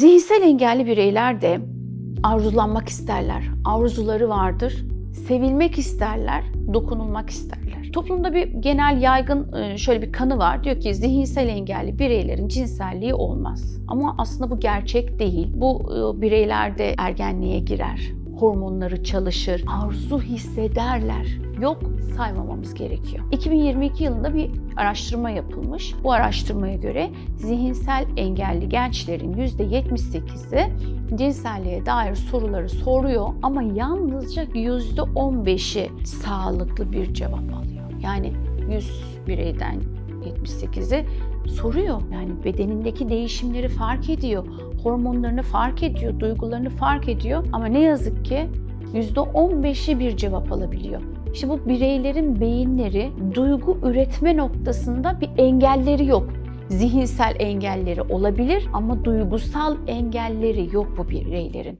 Zihinsel engelli bireyler de arzulanmak isterler. Arzuları vardır. Sevilmek isterler, dokunulmak isterler. Toplumda bir genel yaygın e, şöyle bir kanı var. Diyor ki zihinsel engelli bireylerin cinselliği olmaz. Ama aslında bu gerçek değil. Bu e, bireyler de ergenliğe girer. Hormonları çalışır, arzu hissederler. Yok saymamamız gerekiyor. 2022 yılında bir araştırma yapılmış. Bu araştırmaya göre zihinsel engelli gençlerin %78'i cinselliğe dair soruları soruyor ama yalnızca %15'i sağlıklı bir cevap alıyor. Yani 100 bireyden 78'i soruyor. Yani bedenindeki değişimleri fark ediyor, hormonlarını fark ediyor, duygularını fark ediyor ama ne yazık ki %15'i bir cevap alabiliyor. İşte bu bireylerin beyinleri duygu üretme noktasında bir engelleri yok. Zihinsel engelleri olabilir ama duygusal engelleri yok bu bireylerin.